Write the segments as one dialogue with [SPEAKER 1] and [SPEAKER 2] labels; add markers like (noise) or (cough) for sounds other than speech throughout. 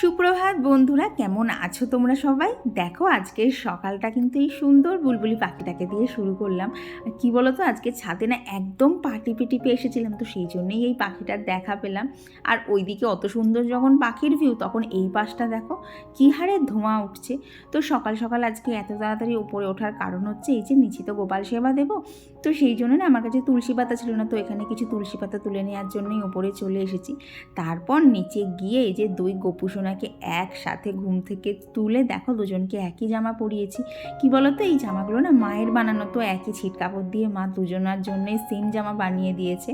[SPEAKER 1] সুপ্রভাত বন্ধুরা, কেমন আছো তোমরা সবাই? দেখো, আজকের সকালটা কিন্তু এই সুন্দর বুলবুলি পাখিটাকে দিয়ে শুরু করলাম। আর কী বলো তো আজকে ছাদে না একদম পাটি টিপে এসেছিলাম, তো সেই জন্যেই এই পাখিটার দেখা পেলাম। আর ওইদিকে অত সুন্দর যখন পাখির ভিউ তখন এই পাশটা দেখো, কী হারে ধোঁয়া উঠছে। তো সকাল সকাল আজকে এত তাড়াতাড়ি উপরে ওঠার কারণ হচ্ছে, এই যে নিচে তো গোপাল সেবা দেবো তো সেই জন্য না আমার কাছে তুলসী পাতা ছিল না, তো এখানে কিছু তুলসী পাতা তুলে নেওয়ার জন্যই ওপরে চলে এসেছি। তারপর নিচে গিয়ে এই যে দুই গোপুসোনাকে একসাথে ঘুম থেকে তুলে দেখো দুজনকে একই জামা পরিয়েছি। কি বলতো, এই জামাগুলো না মায়ের বানানো, তো একই ছিট কাপড় দিয়ে মা দুজনার জন্যই সেম জামা বানিয়ে দিয়েছে।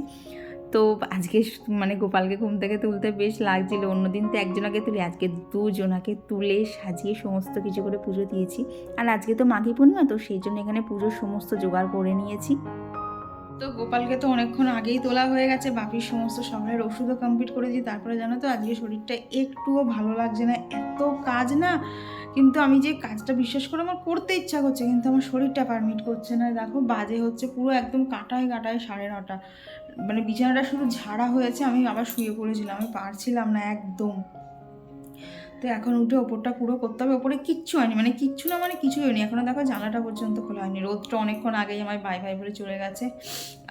[SPEAKER 1] তো আজকে মানে গোপালকে ঘুম থেকে তুলতে বেশ লাগছিল। অন্যদিন তো একজনাকে তুলে, আজকে দুজনাকে তুলে সাজিয়ে সমস্ত কিছু করে পুজো দিয়েছি। আর আজকে তো মাঘী পূর্ণিমা, তো সেই জন্য এখানে পুজোর সমস্ত জোগাড় করে নিয়েছি। তো গোপালকে তো অনেকক্ষণ আগেই তোলা হয়ে গেছে বাপির সমস্ত সকালের ওষুধও কমপ্লিট করেছি। তারপরে জানো তো, আজকে শরীরটা একটুও ভালো লাগছে না, এত কাজ না। কিন্তু আমি যে কাজটা বিশ্বাস করে আমার করতে ইচ্ছা করছে, কিন্তু আমার শরীরটা পারমিট করছে না। দেখো, বাজে হচ্ছে পুরো একদম কাটায় কাটায় সাড়ে নটা। মানে বিছানাটা শুধু ঝাড়া হয়েছে, আমি আবার শুয়ে পড়েছিলাম, আমি পারছিলাম না একদম। তো এখন উঠে ওপরটা পুরো করতে হবে, ওপরে কিচ্ছু হয়নি মানে কিচ্ছু না মানে কিছুই হয়নি এখনও দেখো জানাটা পর্যন্ত খোলা হয়নি, রোদটা অনেকক্ষণ আগেই আমার বাই বাই বলে চলে গেছে।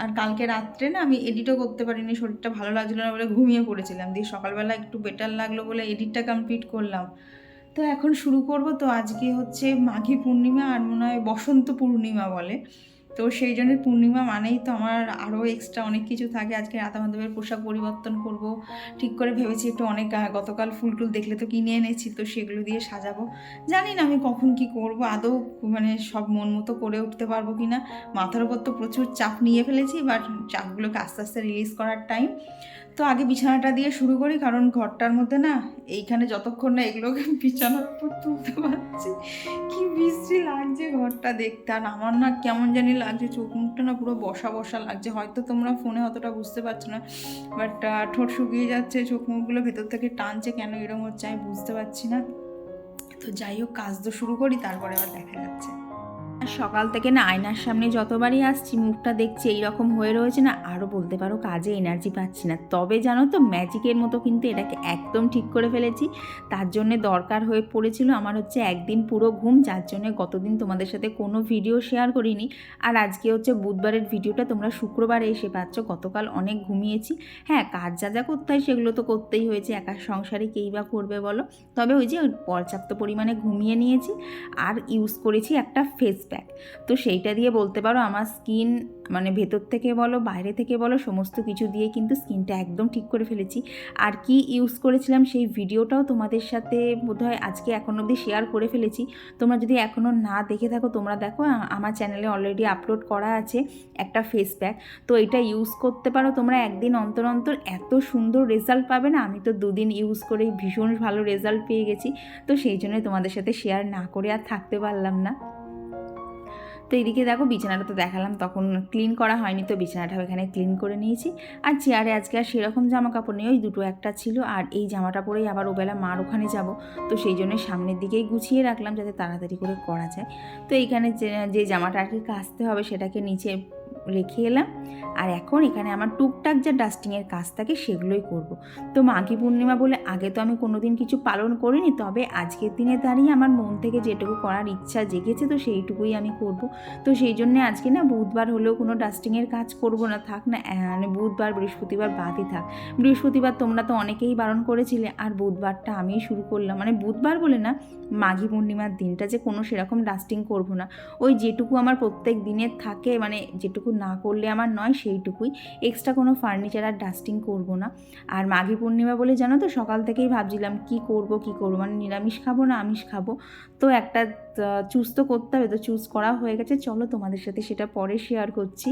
[SPEAKER 1] আর কালকে রাত্রে না আমি এডিটও করতে পারিনি, শরীরটা ভালো লাগছিল না বলে ঘুমিয়ে পড়েছিলাম, দিয়ে সকালবেলা একটু বেটার লাগল বলে এডিটটা কমপ্লিট করলাম। তো এখন শুরু করব, তো আজকে হচ্ছে মাঘী পূর্ণিমা আর মনে হয় বসন্ত পূর্ণিমা বলে। তো সেই জন্য পূর্ণিমা মানেই তো আমার আরও এক্সট্রা অনেক কিছু থাকে। আজকে রাধা মাধবের পোশাক পরিবর্তন করব। ঠিক করে ভেবেছি একটু অনেক গতকাল ফুল টুল দেখলে তো কিনে এনেছি, তো সেগুলো দিয়ে সাজাবো। জানি না আমি কখন কি করব, আদৌ মানে সব মন মতো করে উঠতে পারব কি না মাথার উপর তো প্রচুর চাপ নিয়ে ফেলেছি বাট চাপগুলোকে আস্তে আস্তে রিলিজ করার টাইম তো আগে বিছানাটা দিয়ে শুরু করি, কারণ ঘরটার মধ্যে না এইখানে যতক্ষণ না এগুলোকে বিছানার উপর তুলতে পারছি, কি বিশ্রী লাগছে ঘরটা দেখতে। আর আমার না কেমন জানি লাগছে, চোখ মুখটা না পুরো বসা বসা লাগছে। হয়তো তোমরা ফোনে অতটা বুঝতে পারছ না বাট ঠোঁট শুকিয়ে যাচ্ছে, চোখ মুখগুলো ভেতর থেকে টানছে, কেন এরকম হচ্ছে আমি বুঝতে পারছি না। তো যাই হোক, কাজ তো শুরু করি, তারপরে আবার দেখা যাচ্ছে। সকাল থেকে না আয়নার সামনে যতবারই আসছি, মুখটা দেখছি এইরকম হয়ে রয়েছে না আরও বলতে পারো কাজে এনার্জি পাচ্ছি না। তবে জানো তো ম্যাজিকের মতো কিন্তু এটাকে একদম ঠিক করে ফেলেছি। তার জন্যে দরকার হয়ে পড়েছিল আমার হচ্ছে একদিন পুরো ঘুম, যার জন্য গতদিন তোমাদের সাথে কোনো ভিডিও শেয়ার করিনি। আর আজকে হচ্ছে বুধবারের ভিডিওটা তোমরা শুক্রবারে এসে পাচ্ছ, গতকাল অনেক ঘুমিয়েছি। হ্যাঁ কাজ যা যা করতে হয় সেগুলো তো করতেই হয়েছে একা সংসারে কেই বা করবে বলো? তবে ওই যে পর্যাপ্ত পরিমাণে ঘুমিয়ে নিয়েছি, আর ইউজ করেছি একটা ফেস প্যাক তো সেইটা দিয়ে বলতে পারো আমার স্কিন মানে ভেতর থেকে বলো, বাইরে থেকে বলো, সমস্ত কিছু দিয়ে কিন্তু স্কিনটা একদম ঠিক করে ফেলেছি। আর কি ইউজ করেছিলাম সেই ভিডিওটাও তোমাদের সাথে বোধহয় আজকে এখন অবধি শেয়ার করে ফেলেছি। তোমরা যদি এখনও না দেখে থাকো, তোমরা দেখো আমার চ্যানেলে অলরেডি আপলোড করা আছে একটা ফেস প্যাক তো এটা ইউজ করতে পারো তোমরা একদিন অন্তর অন্তর। এত সুন্দর রেজাল্ট পাবে না? আমি তো দুদিন ইউজ করেই ভীষণ ভালো রেজাল্ট পেয়ে গেছি। তো সেই জন্যই তোমাদের সাথে শেয়ার না করে আর থাকতে পারলাম না। তো এদিকে দেখো বিছানাটা তো দেখালাম, তখন ক্লিন করা হয়নি তো বিছানাটাও এখানে ক্লিন করে নিয়েছি। আর চেয়ারে আজকে আর সেরকম জামা কাপড় নেই, ওই দুটো একটা ছিল। আর এই জামাটা পরেই আবার ওবেলা মার ওখানে যাব। তো সেই জন্য সামনের দিকেই গুছিয়ে রাখলাম যাতে তাড়াতাড়ি করে করা যায়। তো এইখানে যে যে জামাটা আর কি কাচতে হবে সেটাকে নিচে রেখে এলাম আর এখন এখানে আমার টুকটাক যা ডাস্টিংয়ের কাজ থাকে সেগুলোই করব। তো মাঘী পূর্ণিমা বলে আগে তো আমি কোনোদিন কিছু পালন করিনি, তবে আজকের দিনে দাঁড়িয়ে আমার মন থেকে যেটুকু করার ইচ্ছা জেগেছে তো সেইটুকুই আমি করব। তো সেই জন্যে আজকে না বুধবার হলেও কোনো ডাস্টিংয়ের কাজ করব না, থাক না মানে বুধবার, বৃহস্পতিবার বাদই থাক বৃহস্পতিবার তোমরা তো অনেকেই বারণ করেছিলে, আর বুধবারটা আমিই শুরু করলাম মানে বুধবার বলে না, মাঘী পূর্ণিমার দিনটা যে কোনো সেরকম ডাস্টিং করব না ওই যেটুকু আমার প্রত্যেক দিনের থাকে মানে যেটুকু না করলে আমার নয় সেইটুকুই। এক্সট্রা কোনো ফার্নিচার আর ডাস্টিং করব না। আর মাঘী পূর্ণিমা বলে জানো তো, সকাল থেকেই ভাবছিলাম কি করব, কি করব? মানে নিরামিষ খাব না আমিষ খাব? তো একটা চুজ তো করতে হবে। তো চুজ করা হয়ে গেছে। চলো তোমাদের সাথে সেটা পরে শেয়ার করছি।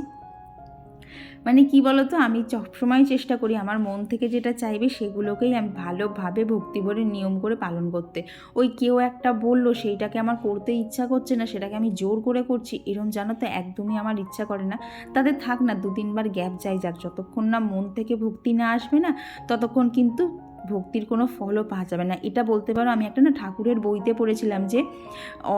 [SPEAKER 1] মানে কি বলো তো আমি সবসময় চেষ্টা করি আমার মন থেকে যেটা চাইবে সেগুলোকেই আমি ভালোভাবে ভক্তি ভরে নিয়ম করে পালন করতে। ওই কেউ একটা বলল, সেইটাকে আমার করতে ইচ্ছা করছে না, সেটাকে আমি জোর করে করছি, এরম জানো তো একদমই আমার ইচ্ছা করে না। তাদের থাক না, দু তিনবার গ্যাপ যাই যাক, যতক্ষণ না মন থেকে ভক্তি না আসবে না, ততক্ষণ কিন্তু ভক্তির কোনো ফলও পাওয়া যাবে না। এটা বলতে পারো, আমি একটা না ঠাকুরের বইতে পড়েছিলাম যে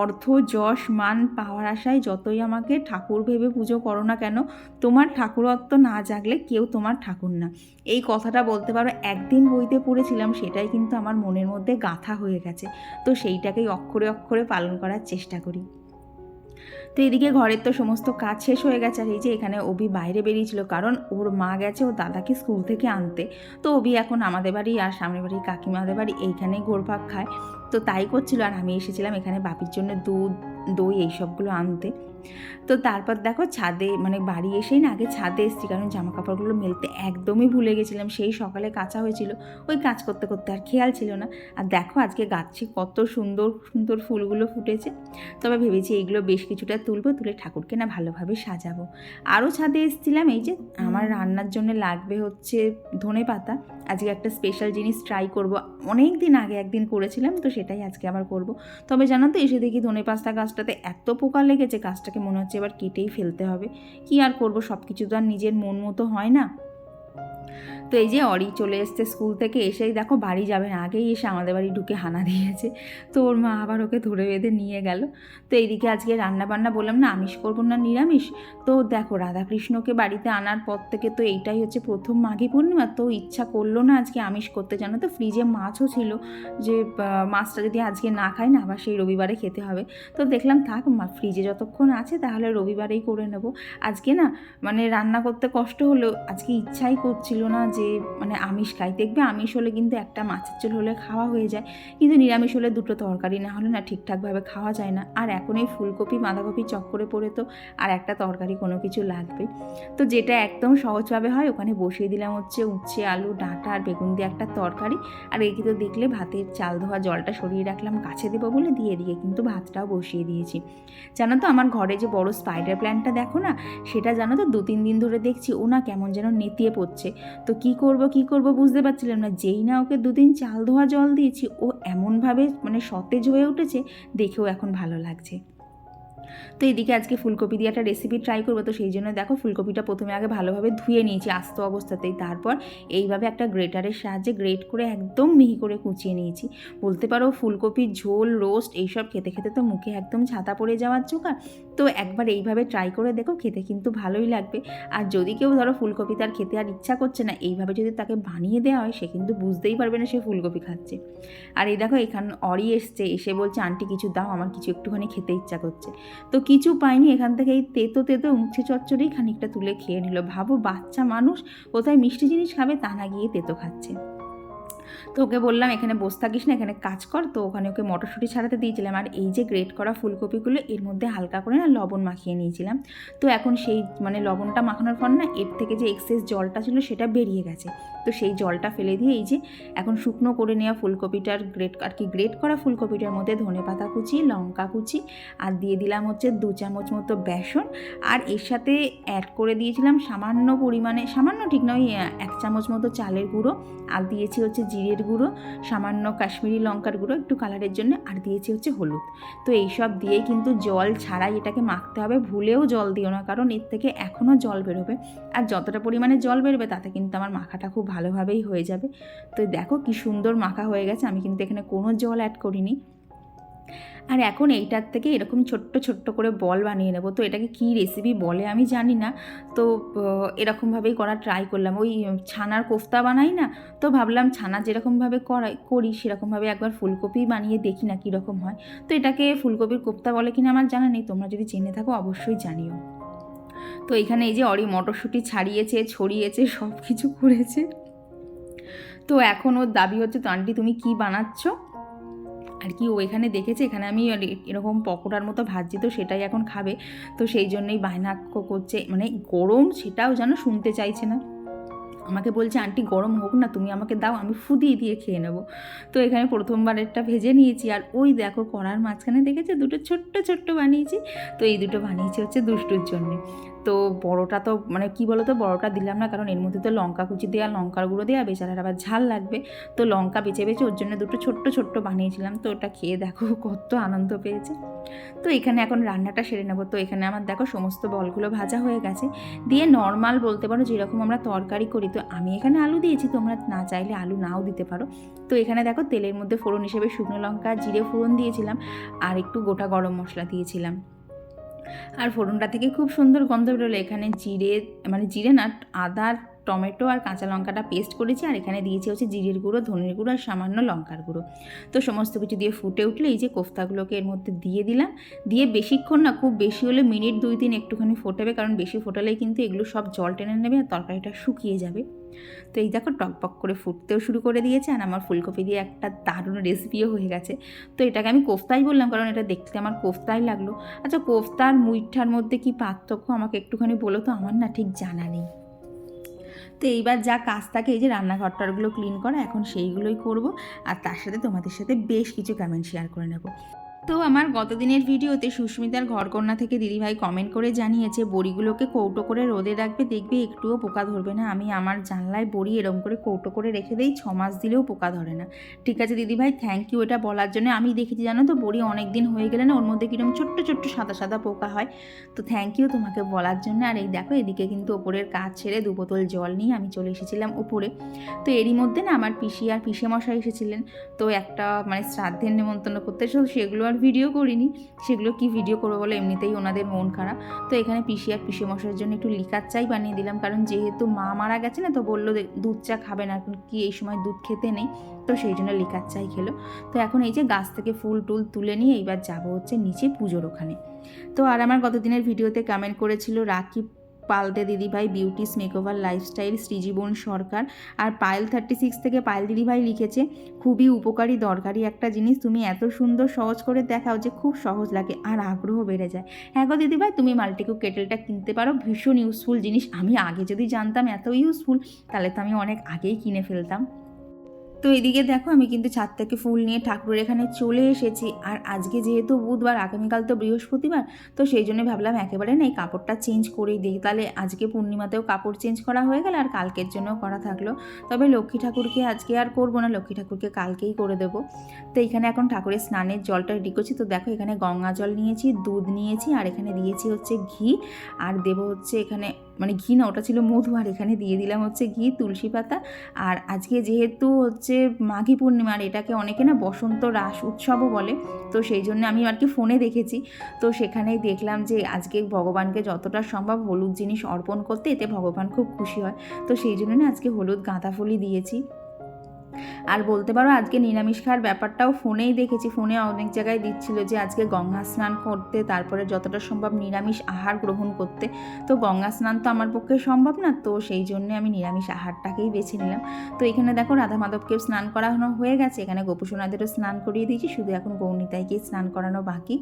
[SPEAKER 1] অর্থ যশ মান পাওয়ার আশায় যতই আমাকে ঠাকুর ভেবে পুজো করো না কেন, তোমার ঠাকুরত্ব না জাগলে কেউ তোমার ঠাকুর না। এই কথাটা বলতে পারো, একদিন বইতে পড়েছিলাম, সেটাই কিন্তু আমার মনের মধ্যে গাঁথা হয়ে গেছে। তো সেইটাকেই অক্ষরে অক্ষরে পালন করার চেষ্টা করি। তো এদিকে ঘরের তো সমস্ত কাজ শেষ হয়ে গেছে আর এই যে এখানে অভি বাইরে বেরিয়েছিল, কারণ ওর মা গেছে ও দাদাকে স্কুল থেকে আনতে। তো অভি এখন আমাদের বাড়ি আর সামনের বাড়ি কাকিমাদের বাড়ি এইখানেই ঘোরপাক খায়। তো তাই করছিল আর আমি এসেছিলাম এখানে বাপির জন্য দুধ, দই এইসবগুলো আনতে। তো তারপর দেখো ছাদে মানে বাড়ি এসেই না আগে ছাদে এসেছি কারণ জামা কাপড়গুলো মেলতে একদমই ভুলে গেছিলাম সেই সকালে কাঁচা হয়েছিল ওই কাজ করতে করতে আর খেয়াল ছিল না। আর দেখো আজকে গাছে কত সুন্দর সুন্দর ফুলগুলো ফুটেছে। তবে ভেবেছি এইগুলো বেশ কিছুটা তুলবো তুলে ঠাকুরকে না ভালোভাবে সাজাবো। আরও ছাদে এসেছিলাম এই যে আমার রান্নার জন্য লাগবে হচ্ছে ধনে পাতা আজকে একটা স্পেশাল জিনিস ট্রাই করব। অনেক দিন আগে একদিন করেছিলাম, তো সেটাই আজকে আবার করব। তবে জানো তো, এসে দেখি ধনে পাস্তা গাছটাতে এত পোকা লেগেছে, গাছটাকে মনে হচ্ছে এবার কেটেই ফেলতে হবে। কি আর করব সব কিছু তো আর নিজের মন মতো হয় না। তো এই যে অরি চলে এসছে স্কুল থেকে, এসেই দেখো বাড়ি যাবে না। আগেই এসে আমাদের বাড়ি ঢুকে হানা দিয়েছে। তো ওর মা আবার ওকে ধরে বেঁধে নিয়ে গেল। তো এইদিকে আজকে রান্না বান্না বললাম না, আমিষ করব না, নিরামিষ? তো দেখো রাধাকৃষ্ণকে বাড়িতে আনার পর থেকে তো এইটাই হচ্ছে প্রথম মাঘী পূর্ণিমা। তো ইচ্ছা করল না আজকে আমিষ করতে জানো তো, ফ্রিজে মাছও ছিল যে মাছটা যদি আজকে না খাই না, আবার সেই রবিবারে খেতে হবে। তো দেখলাম থাক, মা, ফ্রিজে যতক্ষণ আছে তাহলে রবিবারেই করে নেব। আজকে না মানে রান্না করতে কষ্ট হলেও আজকে ইচ্ছাই করছিল না যে মানে আমিষ খাই। দেখবে আমিষ হলে কিন্তু একটা মাছের ঝোল হলে খাওয়া হয়ে যায়, কিন্তু নিরামিষ হলে দুটো তরকারি না হলে না ঠিকঠাকভাবে খাওয়া যায় না। আর এখন এই ফুলকপি, বাঁধাকপি চক্করে পড়ে তো আর একটা তরকারি কোনো কিছু লাগবে। তো যেটা একদম সহজভাবে হয়, ওখানে বসিয়ে দিলাম হচ্ছে উচ্ছে, আলু, ডাঁটা আর বেগুন দিয়ে একটা তরকারি। আর এদিকে তো দেখলে ভাতের চাল ধোয়া জলটা সরিয়ে রাখলাম, কাছে দেবো বলে দিয়ে দিয়ে কিন্তু ভাতটাও বসিয়ে দিয়েছি। জানো তো আমার ঘরে যে বড় স্পাইডার প্ল্যান্টটা দেখো না, সেটা জানো তো দু তিন দিন ধরে দেখছি, ও না কেমন যেন নেতিয়ে পড়ছে। তো কি করব কি করব বুঝতে পারছিলাম না। যেই না ওকে দুদিন চাল ধোয়া জল দিয়েছি, ও এমনভাবে মানে সতেজ হয়ে উঠেছে, দেখেও এখন ভালো লাগছে। তো এদিকে আজকে ফুলকপি দিয়ে একটা রেসিপি ট্রাই করব, তো সেই জন্য দেখো ফুলকপিটা প্রথমে আগে ভালোভাবে ধুয়ে নিয়েছি আস্ত অবস্থাতেই। তারপর এইভাবে একটা গ্রেটারের সাহায্যে গ্রেট করে একদম মিহি করে কুচিয়ে নিয়েছি। বলতে পারো ফুলকপির ঝোল রোস্ট এইসব খেতে খেতে তো মুখে একদম ছাতা পড়ে যাওয়ার জোগাড় তো একবার এইভাবে ট্রাই করে দেখো, খেতে কিন্তু ভালোই লাগবে। আর যদি কেউ ধরো ফুলকপি তার খেতে আর ইচ্ছা করছে না, এইভাবে যদি তাকে বানিয়ে দেওয়া হয়, সে কিন্তু বুঝতেই পারবে না সে ফুলকপি খাচ্ছে। আর এই দেখো এখান অরি এসছে, এসে বলছে, আন্টি কিছু দাও, আমার কিছু একটুখানি খেতে ইচ্ছা করছে। তো কিছু পাইনি এখান থেকে এই তেতো তেতো উচ্ছে চচ্চড়েই খানিকটা তুলে খেয়ে নিল। ভাবো বাচ্চা মানুষ কোথায় মিষ্টি জিনিস খাবে তা না গিয়ে তেতো খাচ্ছে। তো ওকে বললাম এখানে বসে থাকিস না, এখানে কাজ কর। তো ওখানে ওকে মটরশুঁটি ছাড়াতে দিয়েছিলাম। আর এই যে গ্রেট করা ফুলকপিগুলো, এর মধ্যে হালকা করে না লবণ মাখিয়ে নিয়েছিলাম। তো এখন সেই মানে লবণটা মাখানোর পর না, এর থেকে যে এক্সেস জলটা ছিল সেটা বেরিয়ে গেছে। তো সেই জলটা ফেলে দিয়ে এই যে এখন শুকনো করে নেওয়া ফুলকপিটার গ্রেট আর কি গ্রেট করা ফুলকপিটার মধ্যে ধনে পাতা কুচি, লঙ্কা কুচি, আর দিয়ে দিলাম হচ্ছে দু চামচ মতো বেসন। আর এর সাথে অ্যাড করে দিয়েছিলাম সামান্য পরিমাণে, সামান্য ঠিক নয়, এক চামচ মতো চালের গুঁড়ো। আর দিয়েছি হচ্ছে জিরের গুঁড়ো, সামান্য কাশ্মীরি লঙ্কার গুঁড়ো, একটু কালারের জন্য, আর দিয়েছি হচ্ছে হলুদ। তো এইসব দিয়ে কিন্তু জল ছাড়াই এটাকে মাখতে হবে, ভুলেও জল দিও না, কারণ এর থেকে এখনও জল বেরোবে। আর যতটা পরিমাণে জল বেরোবে, তাতে কিন্তু আমার মাখাটা খুব ভালোভাবেই হয়ে যাবে। তো দেখো কি সুন্দর মাখা হয়ে গেছে, আমি কিন্তু এখানে কোনো জল অ্যাড করিনি। আর এখন এইটার থেকে এরকম ছোট্ট ছোট্ট করে বল বানিয়ে নেব। তো এটাকে কী রেসিপি বলে আমি জানি না। তো এরকমভাবেই করা ট্রাই করলাম। ওই ছানার কোফতা বানাই না, তো ভাবলাম ছানা যেরকমভাবে করাই, করি সেরকমভাবে একবার ফুলকপি বানিয়ে দেখি না কীরকম হয়। তো এটাকে ফুলকপির কোফতা বলে কিনা আমার জানা নেই, তোমরা যদি জেনে থাকো অবশ্যই জানিও। তো এখানে এই যে অরি মটরশুঁটি ছাড়িয়েছে, ছড়িয়েছে সব কিছু করেছে। তো এখন ওর দাবি হচ্ছে, তো আন্টি তুমি কি বানাচ্ছ? আর কি ও এখানে দেখেছে, এখানে আমি এরকম পকোড়ার মতো ভাজছি তো সেটাই এখন খাবে। তো সেই জন্যই বায়না করছে মানে গরম সেটাও যেন শুনতে চাইছে না। আমাকে বলছে, আন্টি, গরম হোক না, তুমি আমাকে দাও, আমি ফুদিয়ে দিয়ে খেয়ে নেব। তো এখানে প্রথমবার একটা ভেজে নিয়েছি, আর ওই দেখো কড়ার মাঝখানে দেখেছে, দুটো ছোট্ট ছোট্ট বানিয়েছি। তো এই দুটো বানিয়েছি হচ্ছে দুষ্টুর জন্যে। তো বড়টা তো মানে কি বলো তো বড়টা দিলাম না, কারণ এর মধ্যে তো লঙ্কা কুচি দেওয়া লঙ্কার গুঁড়ো দেওয়া বেচারার আবার ঝাল লাগবে। তো লঙ্কা বেছে বেছে ওর জন্য দুটো ছোট্ট ছোট্ট বানিয়েছিলাম, তো ওটা খেয়ে দেখো (laughs) কত আনন্দ পেয়েছে। তো এখানে এখন রান্নাটা সেরে নেব। তো এখানে আমার দেখো সমস্ত বলগুলো ভাজা হয়ে গেছে। দিয়ে নর্মাল বলতে পারো যেরকম আমরা তরকারি করি, তো আমি এখানে আলু দিয়েছি, তোমরা না চাইলে আলু নাও দিতে পারো। তো এখানে দেখো তেলের মধ্যে ফোড়ন হিসেবে শুকনো লঙ্কা, জিরে ফোড়ন দিয়েছিলাম, আর একটু গোটা গরম মশলা দিয়েছিলাম। আর ফোড়নটা থেকে খুব সুন্দর গন্ধ বেরোলো। এখানে জিরে মানে জিরে না আদা টমেটো আর কাঁচা লঙ্কাটা পেস্ট করেছি আর এখানে দিয়েছি হচ্ছে জিরের গুঁড়ো, ধনের গুঁড়ো আর সামান্য লঙ্কার গুঁড়ো। তো সমস্ত কিছু দিয়ে ফুটে উঠলে এই যে কোফতাগুলোকে এর মধ্যে দিয়ে দিলাম। দিয়ে বেশিক্ষণ না, খুব বেশি হলে মিনিট দুই তিন একটুখানি ফোটাবে, কারণ বেশি ফোটালেই কিন্তু এগুলো সব জল টেনে নেবে আর তরকারিটা শুকিয়ে যাবে। তো এই দেখো টকবক করে ফুটতেও শুরু করে দিয়েছে আর আমার ফুলকপি দিয়ে একটা দারুণ রেসিপিও হয়ে গেছে। তো এটাকে আমি কোফতাই বললাম, কারণ এটা দেখতে আমার কোফতাই লাগল। আচ্ছা কোফতা আর মুইঠার মধ্যে কি পার্থক্য আমাকে একটুখানি বলো তো? আমার না ঠিক জানা নেই। তো এইবার যা কাজ থাকে, এই যে রান্নাঘরটারগুলো ক্লিন করা, এখন সেইগুলোই করব। আর তার সাথে তোমাদের সাথে বেশ কিছু কমেন্ট শেয়ার করে নেব। তো আমার গতদিনের ভিডিওতে সুস্মিতার ঘরকন্যা থেকে দিদিভাই কমেন্ট করে জানিয়েছে, বড়িগুলোকে কৌটো করে রোদে রাখবে, দেখবে একটুও পোকা ধরবে না। আমি আমার জানলায় বড়ি এরম করে কৌটো করে রেখে দিই, ছ মাস দিলেও পোকা ধরে না। ঠিক আছে দিদিভাই থ্যাংক ইউ এটা বলার জন্য। আমি দেখেছি জানো তো, বড়ি অনেক দিন হয়ে গেলে না, ওর মধ্যে কীরকম ছোট্ট ছোট্ট সাদা সাদা পোকা হয়। তো থ্যাংক ইউ তোমাকে বলার জন্য। আর এই দেখো, এদিকে কিন্তু ওপরের কাজ ছেড়ে দু বোতল জল নিয়ে আমি চলে এসেছিলাম ওপরে। তো এরই মধ্যে না আমার পিসি আর পিসে মশাই এসেছিলেন। তো একটা মানে শ্রাদ্ধের নিমন্ত্রণ করতে সেগুলো আর ভিডিও করিনি। সেগুলো কি ভিডিও করব বলে? এমনিতেই ওনাদের মন খারাপ। তো এখানে পিসি আর পিসে মশার জন্য একটু লিকার চাই বানিয়ে দিলাম। কারণ যেহেতু মা মারা গেছে না, তো বলল দুধ চা খাবে না। কি এই সময় দুধ খেতে নেই। তো সেই জন্য লিকার চাই খেলো। তো এখন এই যে গাছ থেকে ফুল টুল তুলে নিয়ে এইবার যাব হচ্ছে নিচে পুজোর ওখানে। তো আর আমার গতদিনের ভিডিওতে কমেন্ট করেছিল রাখি পালতে দিদিভাই beauties makeover lifestyle Srijiban Sarkar. আর পায়েল থার্টি সিক্স থেকে পায়েল দিদিভাই লিখেছে, খুবই উপকারী, দরকারি একটা জিনিস, তুমি এত সুন্দর সহজ করে দেখাও যে খুব সহজ লাগে আর আগ্রহ বেড়ে যায়। হ্যাঁ গো দিদিভাই, তুমি মাল্টিকু কেটেলটা কিনতে পারো, ভীষণ ইউজফুল জিনিস। আমি আগে যদি জানতাম এত ইউজফুল তাহলে তো আমি অনেক আগেই কিনে ফেলতাম। তো এদিকে দেখো, আমি কিন্তু ছাদ থেকে ফুল নিয়ে ঠাকুরের এখানে চলে এসেছি। আর আজকে যেহেতু বুধবার, আগামীকাল তো বৃহস্পতিবার, তো সেই জন্য ভাবলাম একেবারে না এই কাপড়টা চেঞ্জ করেই দিই। তাহলে আজকে পূর্ণিমাতেও কাপড় চেঞ্জ করা হয়ে গেল আর কালকের জন্য করা থাকল। তবে লক্ষ্মী ঠাকুরকে আজকে আর করব না, লক্ষ্মী ঠাকুরকে কালকেই করে দেবো। তো এখানে এখন ঠাকুরের স্নানের জলটা রেডি করছি। তো দেখো, এখানে গঙ্গা জল নিয়েছি, দুধ নিয়েছি, আর এখানে দিয়েছি হচ্ছে ঘি। আর দেবো হচ্ছে এখানে মানে ঘি না, ওটা ছিল মধু, আর এখানে দিয়ে দিলাম হচ্ছে ঘি, তুলসী পাতা। আর আজকে যেহেতু হচ্ছে মাঘী পূর্ণিমা, আর এটাকে অনেকে না বসন্ত রাস উৎসবও বলে, তো সেই জন্য আমি আর কি ফোনে দেখেছি। তো সেখানেই দেখলাম যে আজকে ভগবানকে যতটা সম্ভব হলুদ জিনিস অর্পণ করতে, এতে ভগবান খুব খুশি হয়। তো সেই জন্য না আজকে হলুদ গাঁদা ফুলই দিয়েছি। আর বলতে পারো, আজকে নিরামিষ খাওয়ার ব্যাপারটাও ফোনেই দেখেছি। ফোনে অনেক জায়গায় দিচ্ছিল যে, আজকে গঙ্গা স্নান করতে, তারপরে যতটা সম্ভব নিরামিষ আহার গ্রহণ করতে। তো গঙ্গা স্নান তো আমার পক্ষে সম্ভব না, তো সেই জন্য আমি নিরামিষ আহারটাকেই বেছে নিলাম। তো এখানে দেখো, রাধা মাধবকেও স্নান করানো হয়ে গেছে। এখানে গোপুসোনাদেরও স্নান করিয়ে দিয়েছি, শুধু এখন গৌনিতাইকে স্নান করানো বাকি।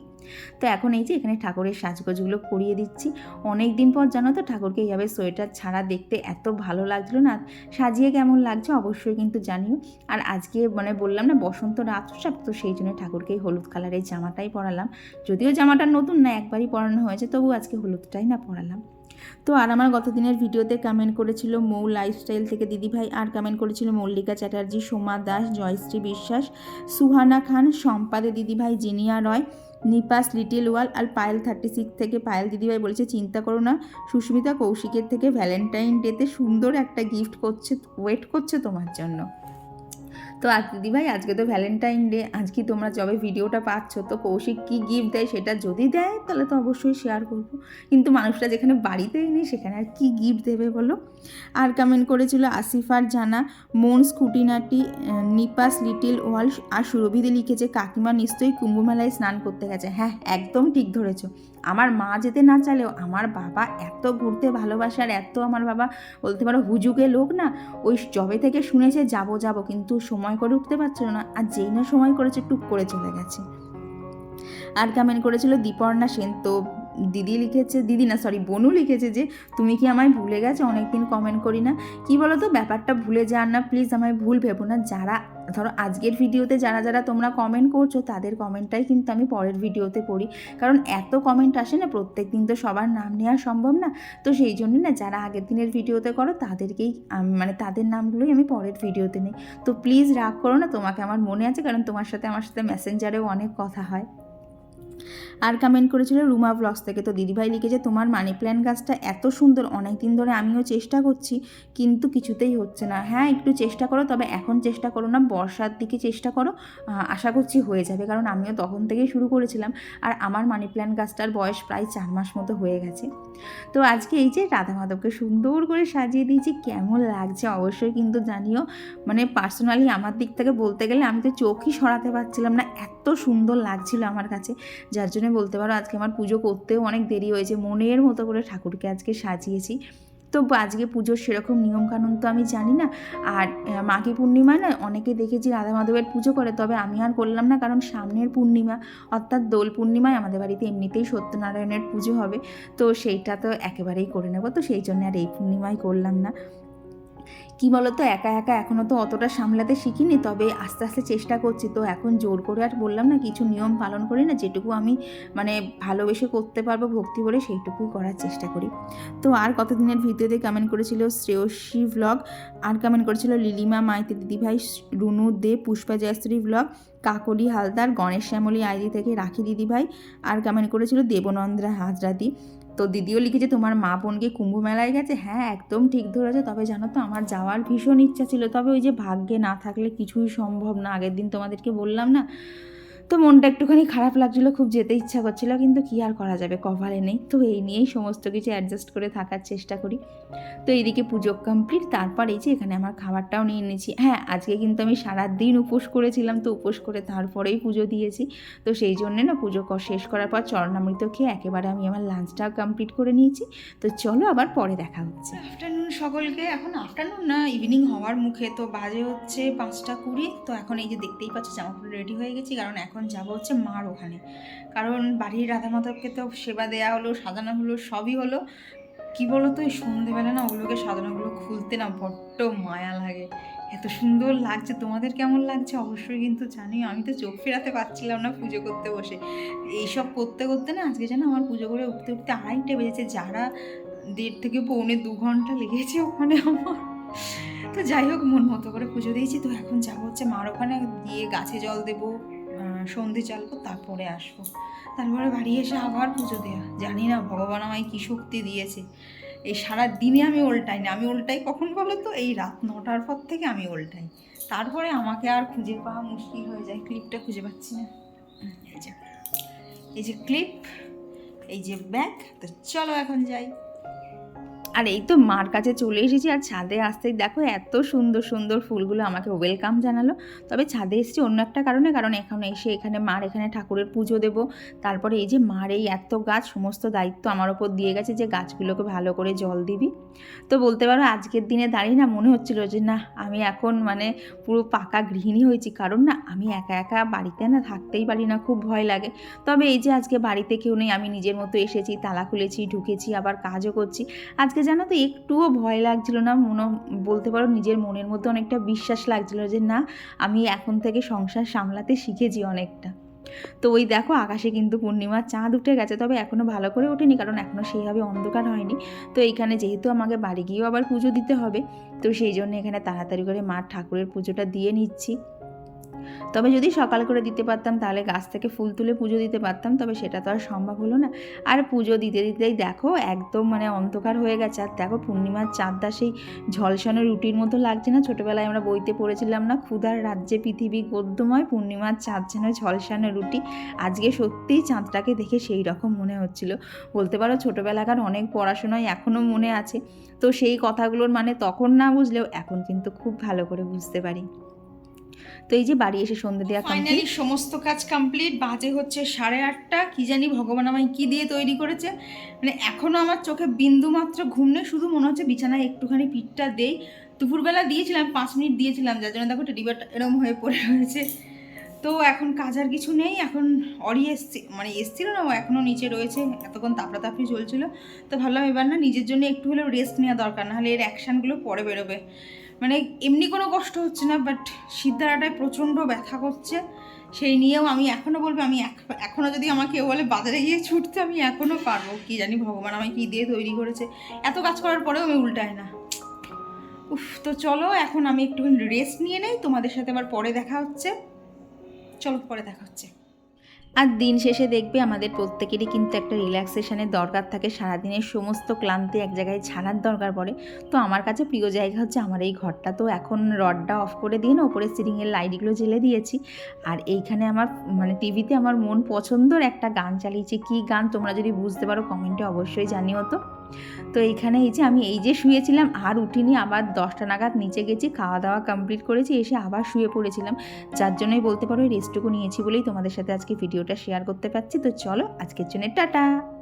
[SPEAKER 1] তো এখন এই যে, এখানে ঠাকুরের সাজগোজগুলো করিয়ে দিচ্ছি। অনেক দিন পর জানো তো, ঠাকুরকে এইভাবে সোয়েটার ছাড়া দেখতে এত ভালো লাগছিল না। সাজিয়ে কেমন লাগছে অবশ্যই কিন্তু জানিও। আর আজকে মানে বললাম না, বসন্ত রাত উৎসব তো সেই জন্য ঠাকুরকে হলুদ কালারের জামাটাই পরালাম। যদিও জামাটা নতুন না, একবারই পরানো হয়েছে তবু আজকে হলুদটাই না পরালাম। তো আর আমার গত দিনের ভিডিওতে কমেন্ট করেছিল মৌ লাইফস্টাইল থেকে দিদিভাই, আর কমেন্ট করেছিল মল্লিকা চ্যাটার্জি, সোমা দাস, জয়শ্রী বিশ্বাস, সুহানা খান, সম্পাদে দিদিভাই, জিনিয়া রয়, নিপাস, লিটিল ওয়াল, আর পায়েল থার্টি সিক্স থেকে পায়েল দিদিভাই বলেছে, চিন্তা করো না, সুস্মিতা কৌশিকের থেকে ভ্যালেন্টাইন ডেতে সুন্দর একটা গিফট করছে ওয়েট করছে তোমার জন্য। তো আজ দিদিভাই, আজকে তো ভ্যালেন্টাইন ডে আজকে তোমরা যবে ভিডিওটা পাচ্ছ, তো কৌশিক কী গিফট দেয় সেটা যদি দেয়, তাহলে তো অবশ্যই শেয়ার করব। কিন্তু মানুষটা যেখানে বাড়িতেই নেই, সেখানে আর কী গিফট দেবে বলো? আর কমেন্ট করেছিল আসিফার জানা মন স্কুটিনাটি নিপাস লিটিল ওয়াল, আর সুরভিদি লিখেছে, কাকিমা নিশ্চয়ই কুম্ভমেলায় স্নান করতে গেছে। হ্যাঁ একদম ঠিক ধরেছো। আমার মা যেতে না চাইলেও আমার বাবা এত ঘুরতে ভালোবাসে আর এত আমার বাবা বলতে পারো হুজুগে লোক না, ওই জবে থেকে শুনেছে যাব যাব কিন্তু সময় করে উঠতে পারছিল না আর যেই না সময় করেছে টুক করে চলে গেছে। আর কমেন্ট করেছিল দীপর্ণা সেন তো দিদি লিখেছে, দিদি না সরি বনু লিখেছে যে, তুমি কি আমায় ভুলে গেছো? অনেকদিন কমেন্ট করি না। কি বলো তো ব্যাপারটা ভুলে যান না প্লিজ আমায় ভুল ভেবো না। যারা, ধরো আজকের ভিডিওতে যারা যারা তোমরা কমেন্ট করছ, তাদের কমেন্টটাই কিন্তু আমি পরের ভিডিওতে পড়ি। কারণ এত কমেন্ট আসে না প্রত্যেক দিন তো সবার নাম নেওয়া সম্ভব না। তো সেই জন্য না, যারা আগের দিনের ভিডিওতে করো, তাদেরকেই মানে তাদের নামগুলোই আমি পরের ভিডিওতে নিই। তো প্লিজ রাগ করো না, তোমাকে আমার মনে আছে, কারণ তোমার সাথে, আমার সাথে মেসেঞ্জারেও অনেক কথা হয়। আর কমেন্ট করেছিল রুমা ব্লগস থেকে। তো দিদিভাই লিখেছে তোমার মানি প্ল্যান্ট গাছটা এত সুন্দর অনেক দিন ধরে আমিও চেষ্টা করছি, কিন্তু কিছুতেই হচ্ছে না। হ্যাঁ একটু চেষ্টা করো, তবে এখন চেষ্টা করো না, বর্ষার দিকে চেষ্টা করো। আশা করছি হয়ে যাবে, কারণ আমিও তখন থেকেই শুরু করেছিলাম। আর আমার মানি প্ল্যান্ট গাছটার বয়স প্রায় চার মাস মতো হয়ে গেছে। তো আজকে এই যে রাধা মাধবকে সুন্দর করে সাজিয়ে দিয়েছি, কেমন লাগছে অবশ্যই কিন্তু জানিও। মানে পার্সোনালি আমার দিক থেকে বলতে গেলে আমি তো চোখই সরাতে পারছিলাম না, এত সুন্দর লাগছিল আমার কাছে। যার জন্য বলতে পারো আজকে আমার পুজো করতেও অনেক দেরি হয়েছে, মনের মতো করে ঠাকুরকে আজকে সাজিয়েছি। তো আজকে পুজোর সেরকম নিয়মকানুন তো আমি জানি না। আর মাঘী পূর্ণিমায় না অনেকে দেখেছি রাধা মাধবের পুজো করে, তবে আমি আর করলাম না কারণ সামনের পূর্ণিমা, অর্থাৎ দোল পূর্ণিমায় আমাদের বাড়িতে এমনিতেই সত্যনারায়ণের পুজো হবে। তো সেইটা তো একেবারেই করে নেব, তো সেই জন্য আর এই পূর্ণিমায় করলাম না। কি বলতো, একা একা এখনও তো অতটা সামলাতে শিখিনি, তবে আস্তে আস্তে চেষ্টা করছি। তো এখন জোর করে আর বললাম না, কিছু নিয়ম পালন করি না, যেটুকু আমি মানে ভালোবেসে করতে পারব, ভক্তি করে সেইটুকুই করার চেষ্টা করি। তো আর কতদিনের ভিডিওতে কমেন্ট করেছিল শ্রেয়সী ভ্লগ আর কমেন্ট করেছিল লিলিমা মাইতি দিদিভাই, রুনু দে, পুষ্পা জয়শ্রী ভ্লগ কাকলি হালদার, গণেশ শ্যামলী আইডি থেকে রাখি দিদিভাই, আর কমেন্ট করেছিল দেবনন্দ্রা হাজরাদি। তো দিদিও লিখেছে তোমার মা বোনকে কুম্ভ মেলায় গেছে। হ্যাঁ একদম ঠিক ধরেছে। তবে জানো তো, আমার যাওয়ার ভীষণ ইচ্ছা ছিল। তবে ওই যে ভাগ্যে না থাকলে কিছুই সম্ভব না। আগের দিন তোমাদেরকে বললাম না তো মনটা একটুখানি খারাপ লাগছিল, খুব যেতে ইচ্ছা করছিল, কিন্তু কি আর করা যাবে? কভারে নেই। তো এই নিয়েই সমস্ত কিছু অ্যাডজাস্ট করে থাকার চেষ্টা করি। তো এইদিকে পুজো কমপ্লিট তারপর এই যে এখানে আমার খাবারটাও নিয়ে নিয়েছি। হ্যাঁ আজকে কিন্তু আমি সারাদিন উপোস করেছিলাম, তো উপোস করে তারপরেই পুজো দিয়েছি। তো সেই জন্যে না পুজো শেষ করার পর চরণামৃত খেয়ে একেবারে আমি আমার লাঞ্চটাও কমপ্লিট করে নিয়েছি। তো চলো আবার পরে দেখা হচ্ছে। আফটারনুন সকলকে। এখন আফটারনুন না ইভিনিং হওয়ার মুখে। তো বাজে হচ্ছে পাঁচটা কুড়ি। তো এখন এই যে দেখতেই পাচ্ছ জামাকাপড় রেডি হয়ে গেছি। কারণ এখন যাব হচ্ছে মার ওখানে। কারণ বাড়ির রাধা মাধবকে তো সেবা দেওয়া হলো, সাজানো হলো, সবই হলো। কি বলো তো সন্ধেবেলা না ওগুলোকে সাজানোগুলো খুলতে না বড্ড মায়া লাগে। এত সুন্দর লাগছে, তোমাদের কেমন লাগছে? অবশ্যই কিন্তু জানি। আমি তো চোখ ফেরাতে পারছিলাম না পুজো করতে বসে। এইসব করতে করতে না আজকে যেন আমার পুজো করে উঠতে উঠতে আড়াইটে বেজেছে। যারা দেড় থেকে পৌনে দু ঘণ্টা লেগেছে ওখানে আমার। তো যাই হোক, মন মতো করে পুজো দিয়েছি। তো এখন যাব হচ্ছে মার ওখানে, গিয়ে গাছে জল দেবো। সন্ধে চালবো, তারপরে আসব। তারপরে বাড়ি এসে আবার পুজো দেওয়া জানি না, ভগবান আমায় কী শক্তি দিয়েছে। এই সারা দিনে আমি ওল্টাই না। আমি ওল্টাই কখন বলো তো? এই রাত নটার পর থেকে আমি ওল্টাই তারপরে আমাকে আর খুঁজে পাওয়া মুশকিল হয়ে যায়। ক্লিপটা খুঁজে পাচ্ছি না। এই যে ক্লিপ, এই যে ব্যাগ, তো চলো এখন যাই। আর এই তো মার কাছে চলে এসেছি আর ছাদে আসতেই দেখো এত সুন্দর সুন্দর ফুলগুলো আমাকে ওয়েলকাম জানালো। তবে ছাদে এসেছি অন্য একটা কারণে, কারণ এখন এসে এখানে মার এখানে ঠাকুরের পুজো দেব। তারপরে এই যে মার এই এত গাছ, সমস্ত দায়িত্ব আমার ওপর দিয়ে গেছে যে গাছগুলোকে ভালো করে জল দিবি। তো বলতে পারো আজকের দিনে দাঁড়িয়ে না মনে হচ্ছিল যে না, আমি এখন মানে পুরো পাকা গৃহিণী হয়েছি। কারণ না, আমি একা একা বাড়িতে না থাকতেই পারি না, খুব ভয় লাগে। তবে এই যে আজকে বাড়িতে কেউ নেই, আমি নিজের মতো এসেছি, তালা খুলেছি, ঢুকেছি, আবার কাজও করছি। আজকে জানো তো একটুও ভয় লাগছিল না, মনে, বলতে পারো নিজের মনের মধ্যে অনেকটা বিশ্বাস লাগছিল যে না, আমি এখন থেকে সংসার সামলাতে শিখেছি অনেকটা। তো ওই দেখো আকাশে কিন্তু পূর্ণিমার চাঁদ উঠে গেছে, তবে এখনও ভালো করে ওঠেনি, কারণ এখনও সেইভাবে অন্ধকার হয়নি। তো এইখানে যেহেতু আমাকে বাড়ি গিয়েও আবার পুজো দিতে হবে, তো সেই জন্য এখানে তাড়াতাড়ি করে মা ঠাকুরের পুজোটা দিয়ে নিচ্ছি। তবে যদি সকাল করে দিতে পারতাম, তাহলে গাছ থেকে ফুল তুলে পুজো দিতে পারতাম, তবে সেটা তো আর সম্ভব হলো না। আর পুজো দিতে দিতেই দেখো, একদম মানে অন্ধকার হয়ে গেছে। আর দেখো পূর্ণিমার চাঁদটা সেই ঝলসানো রুটির মতো লাগছে না। ছোটোবেলায় আমরা বইতে পড়েছিলাম না, ক্ষুধার রাজ্যে পৃথিবী গদ্যময়, পূর্ণিমার চাঁদ যেন ঝলসানো রুটি। আজকে সত্যিই চাঁদটাকে দেখে সেই রকম মনে হচ্ছিল। বলতে পারো ছোটোবেলাকার অনেক পড়াশোনায় এখনও মনে আছে। তো সেই কথাগুলোর মানে তখন না বুঝলেও এখন কিন্তু খুব ভালো করে বুঝতে পারি। তো এই যে বাড়ি এসে সন্ধে দেওয়া ফাইনালি সমস্ত কাজ কমপ্লিট বাজে হচ্ছে সাড়ে আটটা। কি জানি ভগবান আমায় কি দিয়ে তৈরি করেছে। মানে এখনও আমার চোখে বিন্দু মাত্র ঘুম নেই, শুধু মনে হচ্ছে বিছানায় একটুখানি পিঠটা দেই। দুপুরবেলা দিয়েছিলাম, পাঁচ মিনিট দিয়েছিলাম, যার জন্য দেখো টেডিবারটা এরম হয়ে পড়ে রয়েছে। তো এখন কাজ আর কিছু নেই, এখন অরি এসছি মানে এসছিল না ও এখনও নিচে রয়েছে, এতক্ষণ তাপড়া তাপড়াতাপড়ি চলছিল। তো ভাবলাম এবার না নিজের জন্য একটু হলেও রেস্ট নেওয়া দরকার, নাহলে এর অ্যাকশানগুলো পরে বেরোবে। মানে এমনি কোনো কষ্ট হচ্ছে না বাট সিদ্ধারাটায় প্রচণ্ড ব্যথা করছে। সেই নিয়েও আমি এখনও বলব, আমি এখনও যদি আমাকে কেউ বলে, বাজারে গিয়ে ছুটতে, আমি এখনও পারব। কি জানি ভগবান আমায় কী দিয়ে তৈরি করেছে। এত কাজ করার পরেও আমি উল্টায় না। উফ, তো চলো, এখন আমি একটুখানি রেস্ট নিয়ে নেই। তোমাদের সাথে আবার পরে দেখা হচ্ছে। চলো, পরে দেখা হচ্ছে। আর দিন শেষে দেখবে আমাদের প্রত্যেকেরই কিন্তু একটা রিল্যাক্সেশনের দরকার থাকে। সারাদিনের সমস্ত ক্লান্তি এক জায়গায় ছাড়ার দরকার পড়ে। তো আমার কাছে প্রিয় জায়গা হচ্ছে আমার এই ঘরটা। তো এখন রডটা অফ করে দিয়ে না ওপরে সিলিংয়ের লাইটগুলো জ্বেলে দিয়েছি। আর এইখানে আমার মানে টিভিতে আমার মন পছন্দর একটা গান চালিয়েছি। কী গান তোমরা যদি বুঝতে পারো কমেন্টে অবশ্যই জানিও তো। তো এইখানে এই যে আমি এই যে শুয়েছিলাম, আর উঠিনি, আবার দশটা নাগাদ নিচে গেছি খাওয়া দাওয়া কমপ্লিট করেছি, এসে আবার শুয়ে পড়েছিলাম। যার জন্যই বলতে পারো এই রেস্টটুকু নিয়েছি বলেই তোমাদের সাথে আজকে ভিডিওটা শেয়ার করতে পারছি। তো চলো, আজকের জন্য টাটা!